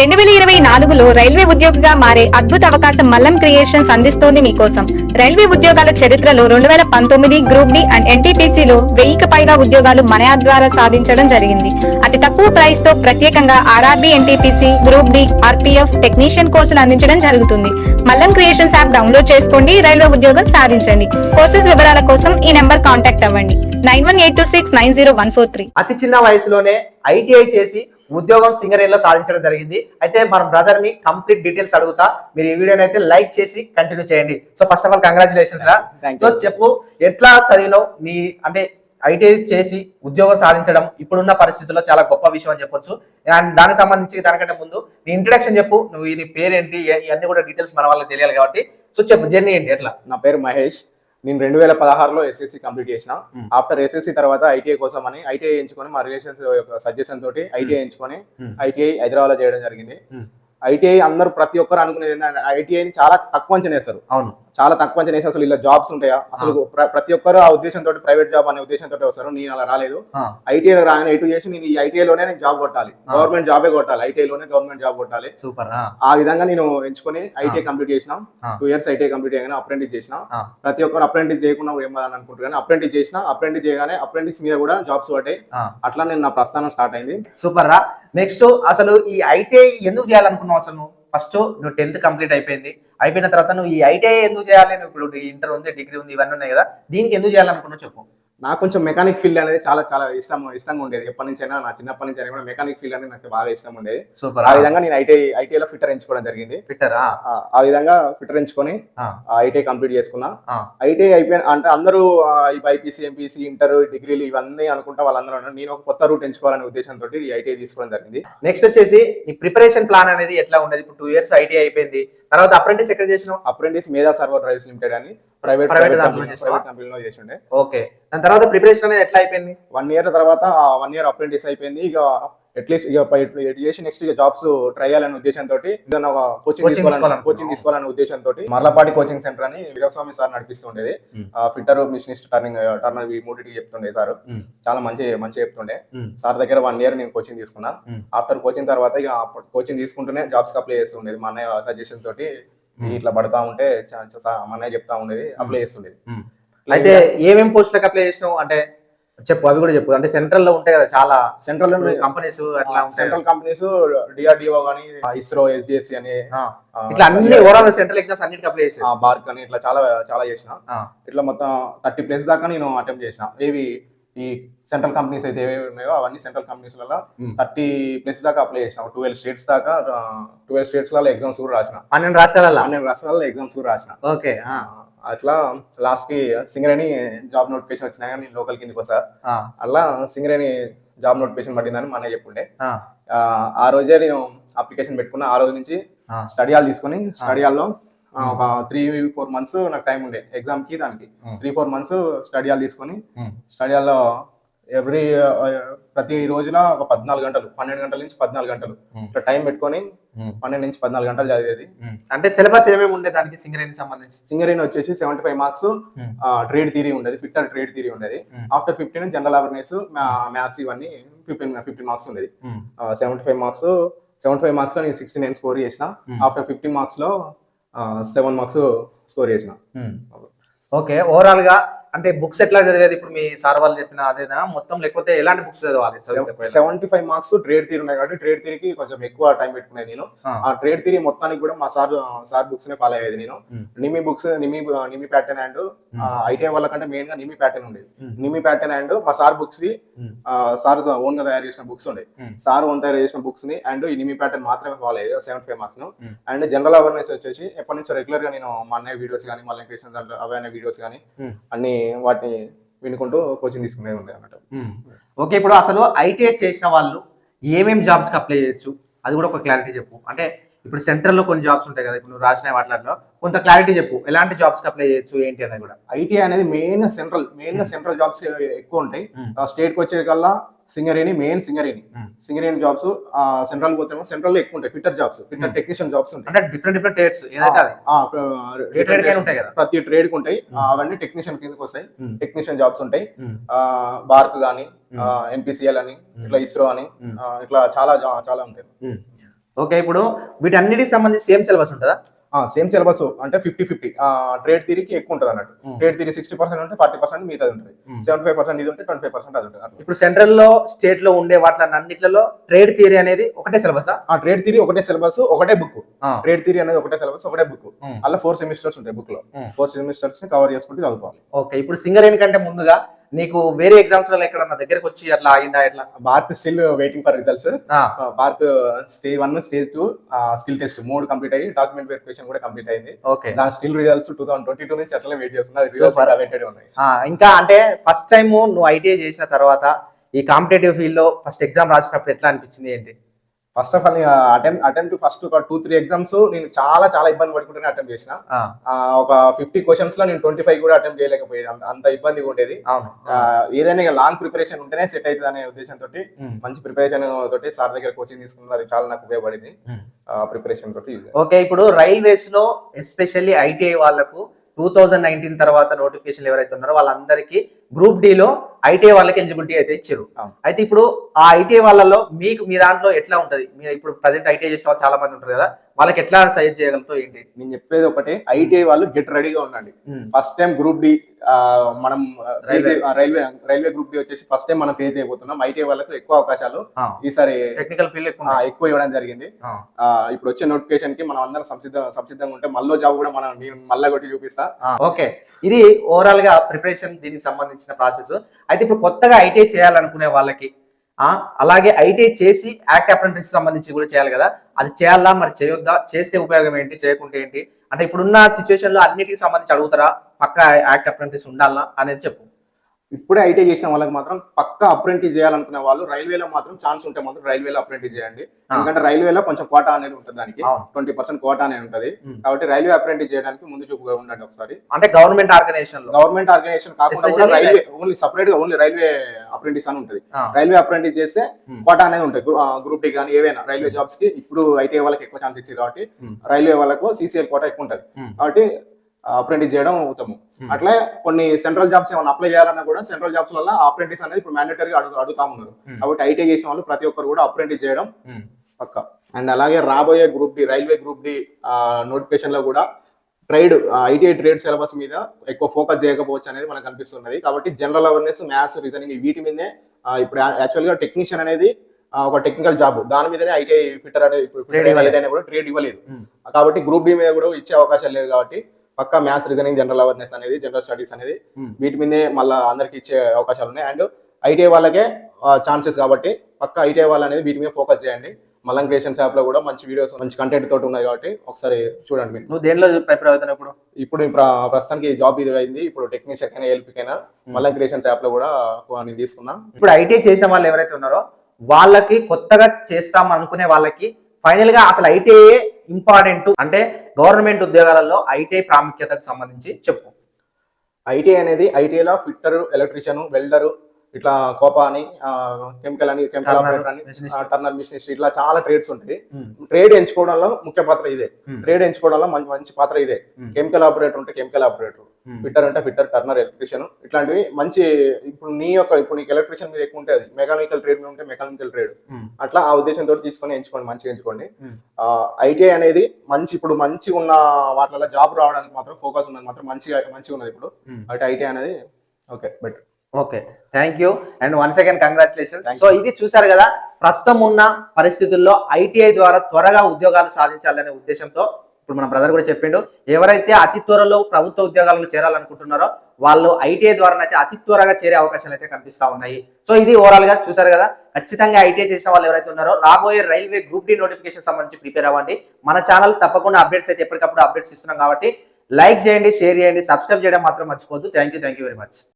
రెండు వేల ఇరవై నాలుగులో రైల్వే ఉద్యోగిగా మారే అద్భుత అవకాశం మల్లం క్రియేషన్స్ అందిస్తోంది మీకోసం. రైల్వే ఉద్యోగాల చరిత్రలో రెండు వేల పంతొమ్మిది గ్రూప్ డి అండ్ ఎన్టీపీసీలో వెయ్యికి పైగా ఉద్యోగాలు మన ద్వారా సాధించడం జరిగింది. అతి తక్కువ ప్రైస్తో ప్రత్యేకంగా RRB NTPC group D RPF technician కోర్సులు అందించడం జరుగుతుంది. మల్లం క్రియేషన్స్ యాప్ డౌన్లోడ్ చేసుకోండి రైల్వే ఉద్యోగం సాధించండి. కోర్సెస్ వివరాల కోసం ఈ నెంబర్ కాంటాక్ట్ అవ్వండి. Nine one eight two six nine zero one four three. అతి చిన్న వయసులోనే ఐటీఐ చేసి ఉద్యోగం సింగరేణిలో సాధించడం జరిగింది. అయితే మన బ్రదర్ని కంప్లీట్ డీటెయిల్స్ అడుగుతా. మీరు ఈ వీడియోని అయితే లైక్ చేసి కంటిన్యూ చేయండి. So first of all congratulations రా. సో చెప్పు ఎట్లా చదివినావు? నీ అంటే ఐటీఐ చేసి ఉద్యోగం సాధించడం ఇప్పుడున్న పరిస్థితుల్లో చాలా గొప్ప విషయం అని చెప్పొచ్చు. అండ్ దానికి సంబంధించి దానికంటే ముందు నీ ఇంట్రడక్షన్ చెప్పు. నువ్వు ఈ నీ పేరేంటి? ఇవన్నీ కూడా డీటెయిల్స్ మన వాళ్ళకి తెలియాలి కాబట్టి. సో చెప్పు జర్నీ ఏంటి? ఎట్లా? నా పేరు మహేష్. నేను రెండు వేల పదహారులో ఎస్ఎస్సి కంప్లీట్ చేసిన. ఆఫ్టర్ ఎస్ఎస్సి తర్వాత ఐటీఐ కోసం అని ఐటీఐ ఎంచుకొని మా రిలేషన్స్ యొక్క సజెషన్ తోటి ఐటీఐ ఎంచుకొని. ఐటీఐ హైదరాబాద్లో చేయడం జరిగింది. ఐటీఐ అందరూ ప్రతి ఒక్కరు అనుకునేది ఏంటంటే ఐటీఐని చాలా తక్కువ అంచనా వేస్తారు అవును చాలా తక్కువ అంచనా అసలు ఇలా జాబ్స్ ఉంటాయా? అసలు ప్ర- ప్రతి ఒక్కరు ఆ ఉద్దేశంతో ప్రైవేట్ జాబ్ అనే ఉద్దేశంతో వస్తారు. నేను అలా రాలేదు. ఐటీఐ రాగానే ఎటు చేసి నేను ఈ ఐటీఐలోనే నేను జాబ్ కొట్టాలి. గవర్నమెంట్ జాబే కొట్టాలి. ఐటీఐలోనే గవర్నమెంట్ జాబ్ కొట్టాలి. సూపర్ ఆ, విధంగా నేను ఎంచుకొని ఐటీఐ కంప్లీట్ చేసిన. టూ ఇయర్స్ ఐటీఐ కంప్లీట్ చేయగానే అప్రెంటిస్ చేసిన. ప్రతి ఒక్కరు అప్రెంటిస్ చేయకుండా ఏం అని అనుకుంటారు కానీ అప్రెంటిస్ చేసిన అప్రెంటిస్ చేయగానే అప్రెంటిస్ మీద కూడా జాబ్స్ పడ్డాయి. అట్లా నేను నా ప్రస్థానం స్టార్ట్ అయింది. సూపర్ రా నెక్స్ట్ అసలు ఈ ఐటీఐ ఎందుకు చేయాలనుకున్నావు అసలు ఫస్ట్ నువ్వు టెన్త్ కంప్లీట్ అయిపోయింది. అయిపోయిన తర్వాత నువ్వు ఈ ఐటీఐ ఎందుకు చేయాలి? నువ్వు ఇప్పుడు ఇంటర్ ఉంది డిగ్రీ ఉంది ఇవన్నీ ఉన్నాయి కదా. దీనికి ఎందుకు చేయాలనుకున్నావు చెప్పు. నాకు కొంచెం మెకానిక్ ఫీల్డ్ అనేది చాలా చాలా ఇష్టం ఇష్టంగా ఉండేది. ఎప్పటి నుంచి అయినా నా చిన్నప్పటి నుంచి అయినా కూడా మెకానిక్ ఫీల్డ్ అనేది నాకు బాగా ఇష్టం ఉండేది. సూపర్ ఆ? విధంగా నేను ఐటీఐ ఐటీఐలో ఫిట్టర్ ఎంచుకోవడం జరిగింది. ఫిట్టరా ఆ, విధంగా ఫిట్టర్ ఎంచుకొని ఐటీఐ కంప్లీట్ చేసుకున్నా. ఐటీఐ అయిపోయిన అంటే అందరూ బైపీసీ ఎంపీసీ ఇంటర్ డిగ్రీలు ఇవన్నీ అనుకుంటా వాళ్ళందరూ ఉన్నారు. నేను ఒక కొత్త రూట్ ఎంచుకోవాలనే ఉద్దేశంతో ఈ ఐటీఐ తీసుకోవడం జరిగింది. నెక్స్ట్ వచ్చేసి ఈ ప్రిపరేషన్ ప్లాన్ అనేది ఎట్లా ఉండేది? ఇప్పుడు టూ ఇయర్స్ ఐటీఐ అయిపోయింది. తర్వాత అప్రెంటిస్ ఎక్కడ చేసినావు? Apprentice Medha server drives limited అని ప్రైవేట్ ప్రైవేట్ కంపెనీలో చేసిండే. ఓకే దాని తర్వాత ప్రిపరేషన్ అనేది ఎట్లా అయిపోయింది వన్ ఇయర్ తర్వాత వన్ ఇయర్ అప్రెంటిస్ అయిపోయింది ఇక అట్లీస్ట్ ఇక ఎటు చేసి నెక్స్ట్ ఇక జాబ్స్ ట్రై చేయాలనే ఉద్దేశంతో ఏదైనా ఒక కోచింగ్ తీసుకోవాలని. కోచింగ్ తీసుకోవాలనే ఉద్దేశంతో మర్లపాటి కోచింగ్ సెంటర్ అని వీరస్వామి సార్ నడిపిస్తుండేది Hmm. Fitter machinist turning turner ఈ మూడింటికి చెప్తుండే సార్ Hmm. చాలా మంచి మంచి చెప్తుండే Hmm. సార్ దగ్గర వన్ ఇయర్ నేను కోచింగ్ తీసుకున్నా Hmm. ఆఫ్టర్ కోచింగ్ తర్వాత ఇక కోచింగ్ తీసుకుంటూనే జాబ్స్ అప్లై చేస్తుండేది మా అన్నయ్య సజెషన్ తోటి Hmm. ఇట్లా పడతా ఉంటే చ- చ- సా- మా అన్నయ్య చెప్తా ఉండేది అప్లై చేస్తుండేది Hmm. అయితే ఏమేమి పోస్టులకు అప్లై చేసినావు? అంటే చెప్పు అవి కూడా చెప్పు. అంటే సెంట్రల్లో ఉంటాయి కదా చాలా. సెంట్రల్ కంపెనీస్ అట్లా సెంట్రల్ కంపెనీస్ డిఆర్డిఓ కానీ ఇస్రో ఎస్డిఎస్సి అని ఇట్లా అన్ని ఓవరాల్ సెంట్రల్ ఎగ్జామ్స్ అన్నిటికి అప్లై చేసి బార్క్ అని ఇట్లా చాలా చాలా చేసిన. ఇట్లా మొత్తం థర్టీ ప్లస్ దాకా నేను అటెంప్ట్ చేసిన. ఏవి ఈ సెంట్రల్ కంపెనీస్ అయితే ఏవేవి ఉన్నాయో అవన్నీ సెంట్రల్ కంపెనీస్ వల్ల Hmm. థర్టీ ప్లస్ దాకా అప్లై చేసిన. ట్వెల్వ్ స్టేట్స్ దాకా ట్వెల్వ్ స్టేట్స్లలో ఎగ్జామ్స్ కూడా రాసిన. పన్నెండు రాష్ట్రాలలో? పన్నెండు రాష్ట్రాలలో ఎగ్జామ్స్ కూడా రాసిన. ఓకే అట్లా లాస్ట్కి సింగరేణి జాబ్ నోటిఫికేషన్ వచ్చినా కానీ లోకల్ కిందకి వస్తా. అట్లా సింగరేణి జాబ్ నోటిఫికేషన్ పడిందని మా అన్నయ్య చెప్పుండే. ఆ, రోజే నేను అప్లికేషన్ పెట్టుకున్నా. ఆ రోజు నుంచి స్టడీ హాల్ తీసుకొని స్టడీ హాల్లో ఒక త్రీ ఫోర్ మంత్స్ నాకు టైం ఉండే ఎగ్జామ్కి దానికి. Three four months study hall తీసుకొని స్టడీ హాల్లో ఎవ్రీ ప్రతి రోజున ఒక పద్నాలుగు గంటలు పన్నెండు గంటల నుంచి పద్నాలుగు గంటలు. ఇట్లా టైం పెట్టుకొని పన్నెండు నుంచి పద్నాలుగు గంటలు చదివేది. అంటే సిలబస్ ఏమేమి ఉండే దానికి సింగరేణి సంబంధించి? సింగరేణి వచ్చేసి seventy five marks. Trade theory ఉండేది ఫిట్టర్ ట్రేడ్ థియరీ ఉండేది. After fifteen general awareness maths ఇవన్నీ ఫిఫ్టీన్ ఫిఫ్టీన్ మార్క్స్ ఉండేది. Seventy five marks seventy five మార్క్స్లో నేను సిక్స్టీ నైన్ స్కోర్ చేసిన. ఆఫ్టర్ ఫిఫ్టీ మార్క్స్లో సెవెన్ మార్క్స్ స్కోర్ చేసిన. Hmm. ఓకే ఓవరాల్గా అంటే బుక్స్ ఎట్లా చదివేది ఇప్పుడు మీ సార్ వాళ్ళు చెప్పిన అదేనా మొత్తం లేకపోతే ఎలాంటి బుక్స్ చదవాలి? Seventy five marks trade theory ఉన్నాయి కాబట్టి ట్రేడ్ థియరీకి కొంచెం ఎక్కువ టైం పెట్టుకునేది నేను ఆ. ట్రేడ్ థియరీ మొత్తానికి కూడా మా సార్ సార్ బుక్స్ నే ఫాలో అయ్యేది నేను. NIMI books NIMI NIMI pattern and ITI వాళ్ళకంటే మెయిన్గా నిమి ప్యాటర్న్ ఉండేది. నిమి ప్యాటర్న్ అండ్ మా సార్ బుక్స్ వి. సార్ ఓన్గా తయారు చేసిన బుక్స్ ఉండే. సార్ ఓన్ తయారు చేసిన బుక్స్ని అండ్ ఈ నిమి ప్యాటర్న్ మాత్రమే ఫాలో అయ్యేది సెవెంటీ ఫైవ్ మార్క్స్ను. అండ్ జనరల్ అవేర్నెస్ వచ్చేసి ఎప్పటి నుంచో రెగ్యులర్గా నేను మా అన్నయ్య వీడియోస్ కానీ మళ్ళీ కృష్ణ దాంట్లో అవే వీడియోస్ కానీ. అన్ని వాటిని వినుకుంటూ కోచింగ్ తీసుకునేది ఉంది అన్నమాట. ఓకే ఇప్పుడు అసలు ఐటీఐ చేసిన వాళ్ళు ఏమేమి జాబ్స్కి అప్లై చేయొచ్చు? అది కూడా ఒక క్లారిటీ చెప్పు. అంటే ఇప్పుడు సెంట్రల్లో కొన్ని జాబ్స్ ఉంటాయి కదా ఇప్పుడు నువ్వు రాసిన వాటిలో కొంత క్లారిటీ చెప్పు. ఎలాంటి జాబ్స్కి అప్లై చేయొచ్చు ఏంటి అనేది కూడా. ఐటీఐ అనేది మెయిన్ సెంట్రల్ మెయిన్గా సెంట్రల్ జాబ్స్ ఎక్కువ ఉంటాయి. స్టేట్కి వచ్చే కల్లా Singareni main Singareni Hmm. Singareni jobs central పోతే సెంట్రల్లో ఎక్కువ ఉంటాయి fitter jobs fitter Hmm. Technician jobs ఉంటాయి అంటే డిఫరెంట్ డిఫరెంట్ ట్రేడ్స్ ఉంటాయి కదా ప్రతి ట్రేడ్కి ఉంటాయి Hmm. అవన్నీ టెక్నీషియన్ కిందకి వస్తాయి Hmm. టెక్నీషియన్ జాబ్స్ ఉంటాయి Hmm. BARC Hmm. ఎన్పిసిఎల్ అని Hmm. ఇట్లా ఇస్రో అని Hmm. ఇట్లా చాలా చాలా ఉంటాయి Hmm. ఓకే ఇప్పుడు వీటన్నిటికి సంబంధించి సేమ్ సిలబస్ ఉంటుందా సేమ్ సిలబస్ అంటే ఫిఫ్టీ ఫిఫ్టీ ట్రేడ్ థిరీకి ఎక్కువ ఉంటుంది అన్నట్టు. ట్రేడ్ థిరీ సిక్స్టీ పర్సెంట్ ఉంటే ఫార్టీ పర్సెంట్ మిగతాది ఉంటుంది. సెవెంటీ ఫైవ్ పర్సెంట్ ఇది ఉంటే ట్వంటీ ఫైవ్ పర్సెంట్ అది ఉంటుంది. ఇప్పుడు సెంట్రల్లో స్టేట్లో ఉండే వాటి అన్నిట్లలో ట్రేడ్ థియరీ అనేది ఒకటే సిలబసా ఆ ట్రేడ్ థిరీ ఒకటే సిలబస్ ఒకటే బుక్ ట్రేడ్ థిరీ అనేది ఒకటే సిలబస్ ఒకటే బుక్. అలా ఫోర్ సెమిస్టర్స్ ఉంటాయి బుక్లో. ఫోర్ సెమిస్టర్స్ని కవర్ చేసుకుంటూ చదువుకోవాలి ఓకే ఇప్పుడు సింగరేణి కంటే ముందుగా నీకు వేరే ఎగ్జామ్స్ ఎక్కడ నా దగ్గరకు వచ్చి అట్లా ఆగిందా ఎట్లా? BARC still waiting for results ఆ, BARC stage one stage two skill test మూడు కంప్లీట్ అయ్యి డాక్యుమెంట్ వెరిఫికేషన్ కూడా కంప్లీట్ అయింది. ఓకే. దాని still results two thousand twenty two నుంచి అట్లనే వెయిట్ చేస్తున్నా. ఉన్నాయి. ఇంకా అంటే ఫస్ట్ టైం నువ్వు ఐటీఐ చేసిన తర్వాత ఈ కాంపిటేటివ్ ఫీల్డ్లో ఫస్ట్ ఎగ్జామ్ రాసినప్పుడు ఎట్లా అనిపించింది ఏంటి? First of all attempt attempt first ఒక టూ త్రీ ఎగ్జామ్స్ నేను చాలా చాలా ఇబ్బంది పడుకుంటూనే అటెంప్ట్ చేసిన. ఒక ఫిఫ్టీ క్వశ్చన్స్లో నేను ట్వంటీ ఫైవ్ కూడా అటెంప్ట్ చేయలేకపోయేది. అంత- ఇబ్బందిగా ఉండేది. ఏదైనా లాంగ్ ప్రిపరేషన్ ఉంటేనే సెట్ అవుతుంది అనే ఉద్దేశంతో మంచి ప్రిపరేషన్ తోటి సార్ దగ్గర కోచింగ్ తీసుకున్నది అది చాలా నాకు ఉపయోగపడింది. ప్రిపరేషన్ తోటి ఓకే ఇప్పుడు రైల్వేస్లో ఎస్పెషల్లీ ఐటీఐ వాళ్ళకు టూ థౌజండ్ నైన్టీన్ తర్వాత నోటిఫికేషన్ ఎవరైతే ఉన్నారో వాళ్ళందరికీ గ్రూప్ డి లో ఐటీఐ వాళ్ళకి ఎలిజిబిలిటీ అయితే ఇచ్చారు. అయితే ఇప్పుడు ఆ ఐటీఐ వాళ్ళలో మీకు మీ దాంట్లో ఎట్లా ఉంటది మీరు ఇప్పుడు ప్రజెంట్ ఐటీఐ చేసిన వాళ్ళు చాలా మంది ఉంటారు కదా వాళ్ళకి ఎట్లా సజెస్ట్ చేయగలుగుతావు ఏంటి? నేను చెప్పేది ఒకటి ఐటీఐ వాళ్ళు గెట్ రెడీగా ఉండండి. ఫస్ట్ టైం గ్రూప్ డి మనం railway. Railway railway group D వచ్చేసి ఫస్ట్ టైం మనం ఫేస్ అయిపోతున్నాం ఐటీఐ వాళ్ళకు ఎక్కువ అవకాశాలు ఈసారి టెక్నికల్ ఫీల్డ్ ఎక్కువ ఇవ్వడం జరిగింది. ఇప్పుడు వచ్చే నోటిఫికేషన్కి మనం అందరం సంసిద్ధం సంసిద్ధంగా ఉంటే మళ్ళీ జాబ్ కూడా మనం నేను మళ్ళీ కొట్టి చూపిస్తా. ఓకే. ఇది ఓవరాల్గా ప్రిపరేషన్ దీనికి సంబంధించిన ప్రాసెస్ అయితే ఇప్పుడు కొత్తగా ఐటీఐ చేయాలనుకునే వాళ్ళకి అలాగే ఐటీఐ చేసి యాక్ట్ అప్రెంటిస్ సంబంధించి కూడా చేయాలి కదా. అది చేయాలా? మరి చేయొద్దా? చేస్తే ఉపయోగం ఏంటి? చేయకుంటే ఏంటి? అంటే ఇప్పుడున్న సిచ్యువేషన్లో అన్నిటికి సంబంధించి అడుగుతారా? పక్క యాక్ట్ అప్రెంటిస్ ఉండాలా? అనేది చెప్పు. ఇప్పుడే ఐటీఐ చేసిన వాళ్ళకి మాత్రం పక్కా అప్రెంటిస్ చేయాలనుకునే వాళ్ళు రైల్వేలో మాత్రం ఛాన్స్ ఉంటే మాత్రం రైల్వేలో అప్రెంటిస్ చేయండి. ఎందుకంటే రైల్వేలో కొంచెం కోటా అనేది ఉంటుంది దానికి. ట్వంటీ పర్సెంట్ కోటా అనేది ఉంటుంది. కాబట్టి రైల్వే అప్రెంటిస్ చేయడానికి ముందు చూపుగా ఉండండి ఒకసారి అంటే గవర్నమెంట్ ఆర్గనైజేషన్ గవర్నమెంట్ ఆర్గనైజేషన్ కాకుండా రైల్వే ఓన్లీ సపరేట్గా ఓన్లీ రైల్వే అప్రెంటిస్ అని ఉంటుంది రైల్వే అప్రెంటిస్ చేస్తే. కోటా అనేది ఉంటుంది గ్రూప్ డి కానీ ఏవైనా రైల్వే జాబ్స్కి ఇప్పుడు ఐటీఐ వాళ్ళకి ఎక్కువ ఛాన్స్ ఇచ్చింది కాబట్టి. రైల్వే వాళ్ళకు సీసీఎల్ కోటా ఎక్కువ ఉంటుంది. కాబట్టి అప్రెంటిస్ చేయడం ఉత్తమం ఉమ్. అట్లే కొన్ని సెంట్రల్ జాబ్స్ ఏమైనా అప్లై చేయాలన్నా కూడా సెంట్రల్ జాబ్స్ వల్ల అప్రెంటిస్ అనేది ఇప్పుడు మ్యాండేటరీగా అడుగు అడుగుతా ఉన్నారు ఉమ్. కాబట్టి ఐటీఐ చేసిన వాళ్ళు ప్రతి ఒక్కరు కూడా అప్రెంటిస్ చేయడం ఉమ్. పక్క అండ్ అలాగే రాబోయే group D railway group D నోటిఫికేషన్లో కూడా ట్రేడ్ ఐటీఐ ట్రేడ్ సిలబస్ మీద ఎక్కువ ఫోకస్ చేయకపోవచ్చు అనేది మనకు అనిపిస్తున్నది కాబట్టి జనరల్ అవేర్నెస్ మ్యాథ్స్ రీజనింగ్ వీటి మీదే ఇప్పుడు యాక్చువల్గా టెక్నీషియన్ అనేది ఒక టెక్నికల్ జాబ్ దాని మీదనే ఐటీఐ ఫిట్టర్ అనేది ఇప్పుడు ఇవ్వలేదు. కూడా ట్రేడ్ ఇవ్వలేదు. కాబట్టి గ్రూప్ డి మీద కూడా ఇచ్చే అవకాశం లేదు కాబట్టి పక్కా మ్యాథ్స్ రీజనింగ్ జనరల్ అవేర్నెస్ అనేది జనరల్ స్టడీస్ అనేది ఉమ్. వీటి మీదే మళ్ళీ అందరికి ఇచ్చే అవకాశాలు ఉన్నాయి. అండ్ ఐటీఐ వాళ్ళకే ఛాన్సెస్ కాబట్టి పక్క ఐటీఐ వాళ్ళు అనేది వీటి మీద ఫోకస్ చేయండి. మల్లం క్రియేషన్స్ యాప్లో కూడా మంచి వీడియోస్ మంచి కంటెంట్ తోటి ఉన్నాయి కాబట్టి ఒకసారి చూడండి మీరు. నువ్వు దేనిలో ప్రిపేర్ అవుతావు ఇప్పుడు? ఇప్పుడు ప్రస్తుతానికి జాబ్ ఇది అయింది. ఇప్పుడు టెక్నీషియన్ అయినా ఎల్పికైనా మల్లం క్రియేషన్స్ యాప్లో కూడా నేను తీసుకున్నా ఇప్పుడు ఐటీఐ చేసిన వాళ్ళు ఎవరైతే ఉన్నారో వాళ్ళకి కొత్తగా చేస్తాం అనుకునే వాళ్ళకి ఫైనల్గా అసలు ఐటీఐ ఇంపార్టెంట్ అంటే గవర్నమెంట్ ఉద్యోగాలలో ఐటీఐ ప్రాముఖ్యతకు సంబంధించి చెప్పు. ఐటీఐ అనేది ఐటీలో ఫిట్టర్ ఎలక్ట్రీషియన్ వెల్డరు ఇట్లా కోపా అని కెమికల్ అని కెమికల్ ఆపరేటర్ అని. టర్నర్ మిషనిస్ట్ ఇట్లా చాలా ట్రేడ్స్ ఉంటాయి. ట్రేడ్ ఎంచుకోవడంలో ముఖ్య పాత్ర ఇదే. ట్రేడ్ ఎంచుకోవడంలో మంచి మంచి పాత్ర ఇదే. కెమికల్ ఆపరేటర్ ఉంటే కెమికల్ ఆపరేటర్. ఫిట్టర్ అంటే ఫిట్టర్ టర్నర్ ఎలక్ట్రీషియన్ ఇట్లాంటివి మంచి ఇప్పుడు నీ యొక్క ఇప్పుడు నీకు ఎలక్ట్రీషియన్ మీద ఎక్కువ ఉంటుంది మెకానికల్ ట్రేడ్ మీద ఉంటే మెకానికల్ ట్రేడ్ అట్లా ఆ ఉద్దేశంతో తీసుకొని ఎంచుకోండి మంచిగా ఎంచుకోండి. ఐటీఐ అనేది మంచి ఇప్పుడు మంచిగా ఉన్న వాటిలో జాబ్ రావడానికి మాత్రం ఫోకస్ ఉన్నది మాత్రం మంచిగా మంచిగా ఉన్నది ఇప్పుడు. కాబట్టి ఐటీఐ అనేది okay better okay. Thank you and one second congratulations so ఇది చూసారు కదా ప్రస్తుతం ఉన్న పరిస్థితుల్లో ఐటీఐ ద్వారా త్వరగా ఉద్యోగాలు సాధించాలనే ఉద్దేశంతో ఇప్పుడు మన బ్రదర్ కూడా చెప్పిండు ఎవరైతే అతి త్వరలో ప్రభుత్వ ఉద్యోగాలలో చేరాలనుకుంటున్నారో వాళ్ళు ఐటీఐ ద్వారానైతే అతి త్వరగా చేరే అవకాశాలు అయితే కనిపిస్తా ఉన్నాయి. సో ఇది ఓవరాల్గా చూసారు కదా ఖచ్చితంగా ఐటీఐ చేసిన వాళ్ళు ఎవరైతే ఉన్నారో రాబోయే రైల్వే గ్రూప్ డి నోటిఫికేషన్ సంబంధించి ప్రిపేర్ అవ్వండి. మన ఛానల్ తప్పకుండా అప్డేట్స్ అయితే ఎప్పటికప్పుడు అప్డేట్స్ ఇస్తున్నాం కాబట్టి లైక్ చేయండి షేర్ చేయండి సబ్స్క్రైబ్ చేయడం మాత్రం మర్చిపోద్దు thank you thank you very much